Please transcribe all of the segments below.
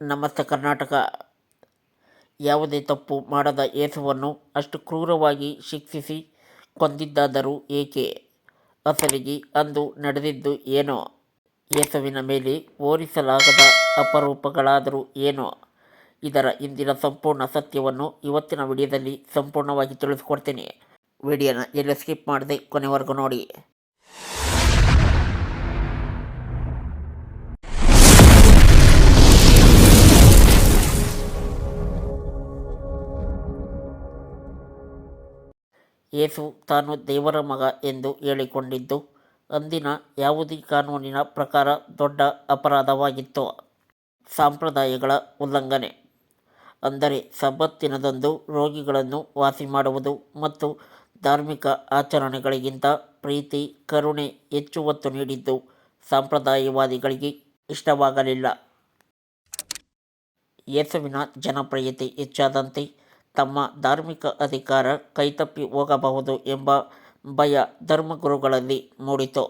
ನಮಸ್ತೆ ಕರ್ನಾಟಕ ಯಾವುದೇ ತಪ್ಪು ಮಾಡದ ಯೇಸುವನ್ನು ಅಷ್ಟು ಕ್ರೂರವಾಗಿ ಶಿಕ್ಷಿಸಿ ಕೊಂದಿದ್ದಾದರೂ ಏಕೆ? ಅಸಲಿಗೆ ಅಂದು ನಡೆದಿದ್ದು ಏನೋ? ಯೇಸುವಿನ ಮೇಲೆ ಹೋಲಿಸಲಾಗದ ಅಪರೂಪಗಳಾದರೂ ಏನೋ? ಇದರ ಇಂದಿನ ಸಂಪೂರ್ಣ ಸತ್ಯವನ್ನು ಇವತ್ತಿನ ವಿಡಿಯೋದಲ್ಲಿ ಸಂಪೂರ್ಣವಾಗಿ ತಿಳಿಸ್ಕೊಡ್ತೀನಿ. ವಿಡಿಯೋನ ಎಲ್ಲ ಸ್ಕಿಪ್ ಮಾಡದೆ ಕೊನೆವರೆಗೂ ನೋಡಿ. ಯೇಸು ತಾನು ದೇವರ ಮಗ ಎಂದು ಹೇಳಿಕೊಂಡಿದ್ದು, ಅಂದಿನ ಯಾವುದೇ ಕಾನೂನಿನ ಪ್ರಕಾರ ದೊಡ್ಡ ಅಪರಾಧವಾಗಿತ್ತು. ಸಾಂಪ್ರದಾಯಗಳ ಉಲ್ಲಂಘನೆ. ಅಂದರೆ ಸಬ್ಬತ್ತಿನದಂದು ರೋಗಿಗಳನ್ನು ವಾಸಿ ಮಾಡುವುದು ಮತ್ತು ಧಾರ್ಮಿಕ ಆಚರಣೆಗಳಿಗಿಂತ ಪ್ರೀತಿ, ಕರುಣೆ ಹೆಚ್ಚು ಒತ್ತು ನೀಡಿದ್ದು ಸಾಂಪ್ರದಾಯವಾದಿಗಳಿಗೆ ಇಷ್ಟವಾಗಲಿಲ್ಲ. ಯೇಸುವಿನ ಜನಪ್ರಿಯತೆ ಹೆಚ್ಚಾದಂತೆ ತಮ್ಮ ಧಾರ್ಮಿಕ ಅಧಿಕಾರ ಕೈತಪ್ಪಿ ಹೋಗಬಹುದು ಎಂಬ ಭಯ ಧರ್ಮಗುರುಗಳಲ್ಲಿ ಮೂಡಿತು.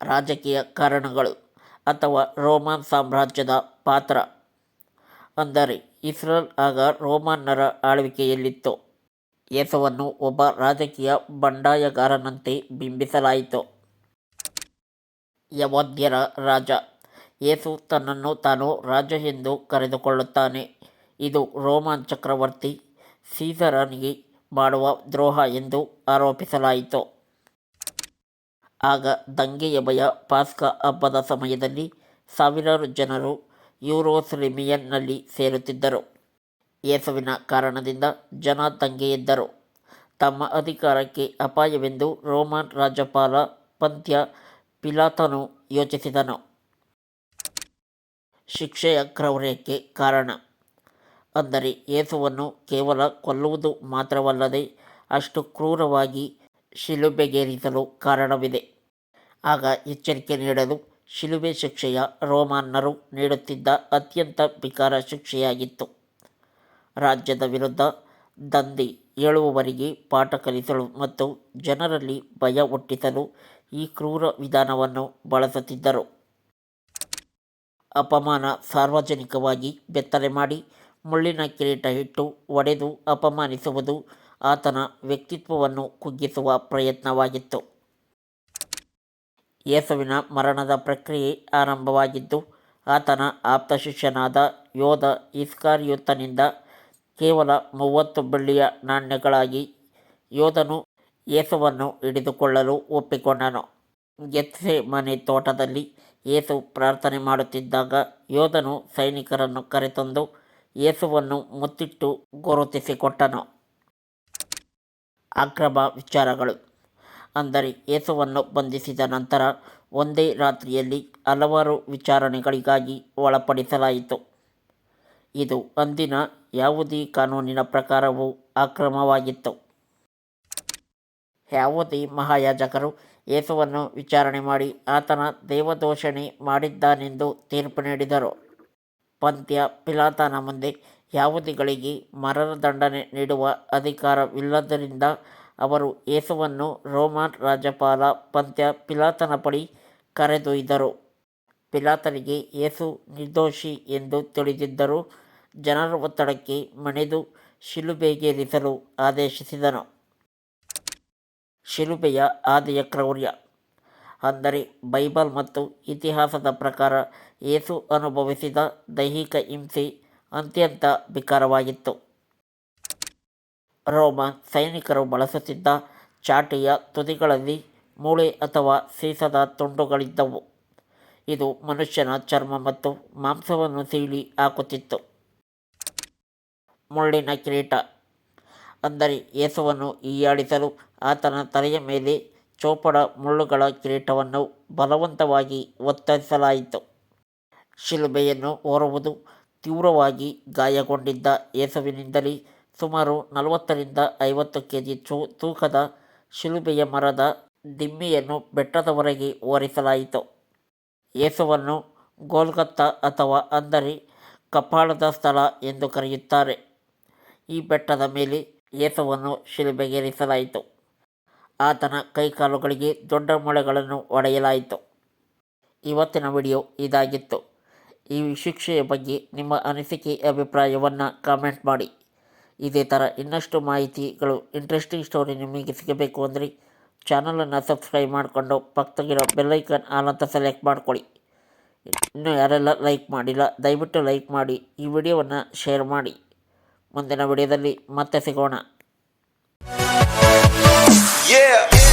ರಾಜಕೀಯ ಕಾರಣಗಳು ಅಥವಾ ರೋಮನ್ ಸಾಮ್ರಾಜ್ಯದ ಪಾತ್ರ ಅಂದರೆ ಇಸ್ರೇಲ್ ಆಗ ರೋಮನ್ನರ ಆಳ್ವಿಕೆಯಲ್ಲಿತ್ತು. ಯೇಸುವನ್ನು ಒಬ್ಬ ರಾಜಕೀಯ ಬಂಡಾಯಗಾರನಂತೆ ಬಿಂಬಿಸಲಾಯಿತು. ಯವದ್ಯರ ರಾಜ ಯೇಸು ತನ್ನನ್ನು ತಾನು ರಾಜ ಎಂದು ಕರೆದುಕೊಳ್ಳುತ್ತಾನೆ. ಇದು ರೋಮನ್ ಚಕ್ರವರ್ತಿ ಸೀಸರನಿಗೆ ಮಾಡುವ ದ್ರೋಹ ಎಂದು ಆರೋಪಿಸಲಾಯಿತು. ಆಗ ದಂಗೆಯ ಭಯ ಪಾಸ್ಕಾ ಹಬ್ಬದ ಸಮಯದಲ್ಲಿ ಸಾವಿರಾರು ಜನರು ಯೂರೋಸ್ಲಿಮಿಯನ್ನಲ್ಲಿ ಸೇರುತ್ತಿದ್ದರು. ಯೇಸುವಿನ ಕಾರಣದಿಂದ ಜನ ದಂಗೆಯೆದ್ದರು. ತಮ್ಮ ಅಧಿಕಾರಕ್ಕೆ ಅಪಾಯವೆಂದು ರೋಮನ್ ರಾಜ್ಯಪಾಲ ಪಂತ್ಯ ಪಿಲಾತನು ಯೋಚಿಸಿದನು. ಶಿಕ್ಷೆಯ ಕ್ರೌರ್ಯಕ್ಕೆ ಕಾರಣ ಅಂದರೆ ಯೇಸುವನ್ನು ಕೇವಲ ಕೊಲ್ಲುವುದು ಮಾತ್ರವಲ್ಲದೆ ಅಷ್ಟು ಕ್ರೂರವಾಗಿ ಶಿಲುಬೆಗೇರಿಸಲು ಕಾರಣವಿದೆ. ಆಗ ಎಚ್ಚರಿಕೆ ನೀಡಲು ಶಿಲುಬೆ ಶಿಕ್ಷೆಯ ರೋಮಾನ್ನರು ನೀಡುತ್ತಿದ್ದ ಅತ್ಯಂತ ಬಿಕಾರ ಶಿಕ್ಷೆಯಾಗಿತ್ತು. ರಾಜ್ಯದ ವಿರುದ್ಧ ದಂಧೆ ಏಳುವವರಿಗೆ ಪಾಠ ಕಲಿಸಲು ಮತ್ತು ಜನರಲ್ಲಿ ಭಯ ಹುಟ್ಟಿಸಲು ಈ ಕ್ರೂರ ವಿಧಾನವನ್ನು ಬಳಸುತ್ತಿದ್ದರು. ಅಪಮಾನ ಸಾರ್ವಜನಿಕವಾಗಿ ಬೆತ್ತಲೆ ಮಾಡಿ ಮುಳ್ಳಿನ ಕಿರೀಟ ಇಟ್ಟು ಒಡೆದು ಅಪಮಾನಿಸುವುದು ಆತನ ವ್ಯಕ್ತಿತ್ವವನ್ನು ಕುಗ್ಗಿಸುವ ಪ್ರಯತ್ನವಾಗಿತ್ತು. ಯೇಸುವಿನ ಮರಣದ ಪ್ರಕ್ರಿಯೆ ಆರಂಭವಾಗಿದ್ದು, ಆತನ ಆಪ್ತ ಶಿಷ್ಯನಾದ ಯೋಧ ಇಸ್ಕಾರ್ಯುತ್ತನಿಂದ ಕೇವಲ ಮೂವತ್ತು ಬೆಳ್ಳಿಯ ನಾಣ್ಯಗಳಾಗಿ ಯೋಧನು ಯೇಸುವನ್ನು ಹಿಡಿದುಕೊಳ್ಳಲು ಒಪ್ಪಿಕೊಂಡನು. ಗೆತ್ಸೆ ಮನೆ ತೋಟದಲ್ಲಿ ಯೇಸು ಪ್ರಾರ್ಥನೆ ಮಾಡುತ್ತಿದ್ದಾಗ ಯೋಧನು ಸೈನಿಕರನ್ನು ಕರೆತಂದು ಯೇಸುವನ್ನು ಮುತ್ತಿಟ್ಟು ಗುರುತಿಸಿಕೊಟ್ಟನು. ಅಕ್ರಮ ವಿಚಾರಗಳು. ಅಂದರೆ ಯೇಸುವನ್ನು ಬಂಧಿಸಿದ ನಂತರ ಒಂದೇ ರಾತ್ರಿಯಲ್ಲಿ ಹಲವಾರು ವಿಚಾರಣೆಗಳಿಗಾಗಿ ಒಳಪಡಿಸಲಾಯಿತು. ಇದು ಅಂದಿನ ಯಾವುದೇ ಕಾನೂನಿನ ಪ್ರಕಾರವೂ ಅಕ್ರಮವಾಗಿತ್ತು. ಯಾವುದೇ ಮಹಾಯಾಜಕರು ಯೇಸುವನ್ನು ವಿಚಾರಣೆ ಮಾಡಿ ಆತನ ದೇವದೋಷಣೆ ಮಾಡಿದ್ದಾನೆಂದು ತೀರ್ಪು ನೀಡಿದರು. ಪಂತ್ಯ ಪಿಲಾತನ ಮುಂದೆ ಯಾವುದಿಗಳಿಗೆ ಮರಣದಂಡನೆ ನೀಡುವ ಅಧಿಕಾರವಿಲ್ಲದ್ದರಿಂದ ಅವರು ಯೇಸುವನ್ನು ರೋಮನ್ ರಾಜ್ಯಪಾಲ ಪಂತ್ಯ ಪಿಲಾತನ ಬಳಿ ಕರೆದೊಯ್ದರು. ಪಿಲಾತನಿಗೆ ಯೇಸು ನಿರ್ದೋಷಿ ಎಂದು ತಿಳಿದಿದ್ದರೂ ಜನರ ಒತ್ತಡಕ್ಕೆ ಮಣಿದು ಶಿಲುಬೆಗೇರಿಸಲು ಆದೇಶಿಸಿದನು. ಶಿಲುಬೆಯ ಆದಿಯ ಕ್ರೌರ್ಯ ಅಂದರೆ ಬೈಬಲ್ ಮತ್ತು ಇತಿಹಾಸದ ಪ್ರಕಾರ ಏಸು ಅನುಭವಿಸಿದ ದೈಹಿಕ ಹಿಂಸೆ ಅತ್ಯಂತ ಬಿಕಾರವಾಗಿತ್ತು ರೋಮನ್ ಸೈನಿಕರು ಬಳಸುತ್ತಿದ್ದ ಚಾಟಿಯ ತುದಿಗಳಲ್ಲಿ ಮೂಳೆ ಅಥವಾ ಸೀಸದ ತುಂಡುಗಳಿದ್ದವು. ಇದು ಮನುಷ್ಯನ ಚರ್ಮ ಮತ್ತು ಮಾಂಸವನ್ನು ಸೀಳಿ ಹಾಕುತ್ತಿತ್ತು. ಮುಳ್ಳಿನ ಕಿರೀಟ ಅಂದರೆ ಏಸುವನ್ನು ಹೀಯಾಳಿಸಲು ಆತನ ತಲೆಯ ಮೇಲೆ ಚೋಪಡ ಮುಳ್ಳುಗಳ ಕಿರೀಟವನ್ನು ಬಲವಂತವಾಗಿ ಒತ್ತರಿಸಲಾಯಿತು. ಶಿಲುಬೆಯನ್ನು ಹೊರುವುದು ತೀವ್ರವಾಗಿ ಗಾಯಗೊಂಡಿದ್ದ ಯೇಸುವಿನಿಂದಲೇ ಸುಮಾರು ನಲವತ್ತರಿಂದ ಐವತ್ತು ಕೆ ಜಿ ಚೂ ತೂಕದ ಶಿಲುಬೆಯ ಮರದ ದಿಮ್ಮಿಯನ್ನು ಬೆಟ್ಟದವರೆಗೆ ಹೊರಿಸಲಾಯಿತು ಯೇಸುವನ್ನು ಗೋಲ್ಗತ್ತ ಅಥವಾ ಅಂದರೆ ಕಪಾಳದ ಸ್ಥಳ ಎಂದು ಕರೆಯುತ್ತಾರೆ. ಈ ಬೆಟ್ಟದ ಮೇಲೆ ಯೇಸುವನ್ನು ಶಿಲುಬೆಗೇರಿಸಲಾಯಿತು. ಆತನ ಕೈಕಾಲುಗಳಿಗೆ ದೊಡ್ಡ ಮೊಳೆಗಳನ್ನು ಒಡೆಯಲಾಯಿತು. ಇವತ್ತಿನ ವಿಡಿಯೋ ಇದಾಗಿತ್ತು. ಈ ಶಿಕ್ಷೆಯ ಬಗ್ಗೆ ನಿಮ್ಮ ಅನಿಸಿಕೆ, ಅಭಿಪ್ರಾಯವನ್ನು ಕಾಮೆಂಟ್ ಮಾಡಿ. ಇದೇ ಥರ ಇನ್ನಷ್ಟು ಮಾಹಿತಿಗಳು, ಇಂಟ್ರೆಸ್ಟಿಂಗ್ ಸ್ಟೋರಿ ನಿಮಗೆ ಸಿಗಬೇಕು ಅಂದರೆ ಚಾನಲನ್ನು ಸಬ್ಸ್ಕ್ರೈಬ್ ಮಾಡಿಕೊಂಡು ಪಕ್ಕದಾಗಿರೋ ಬೆಲ್ಲೈಕನ್ ಆಲ್ ಅಂತ ಸೆಲೆಕ್ಟ್ ಮಾಡ್ಕೊಳ್ಳಿ. ಇನ್ನೂ ಯಾರೆಲ್ಲ ಲೈಕ್ ಮಾಡಿಲ್ಲ, ದಯವಿಟ್ಟು ಲೈಕ್ ಮಾಡಿ, ಈ ವಿಡಿಯೋವನ್ನು ಶೇರ್ ಮಾಡಿ. ಮುಂದಿನ ವಿಡಿಯೋದಲ್ಲಿ ಮತ್ತೆ ಸಿಗೋಣ. Yeah.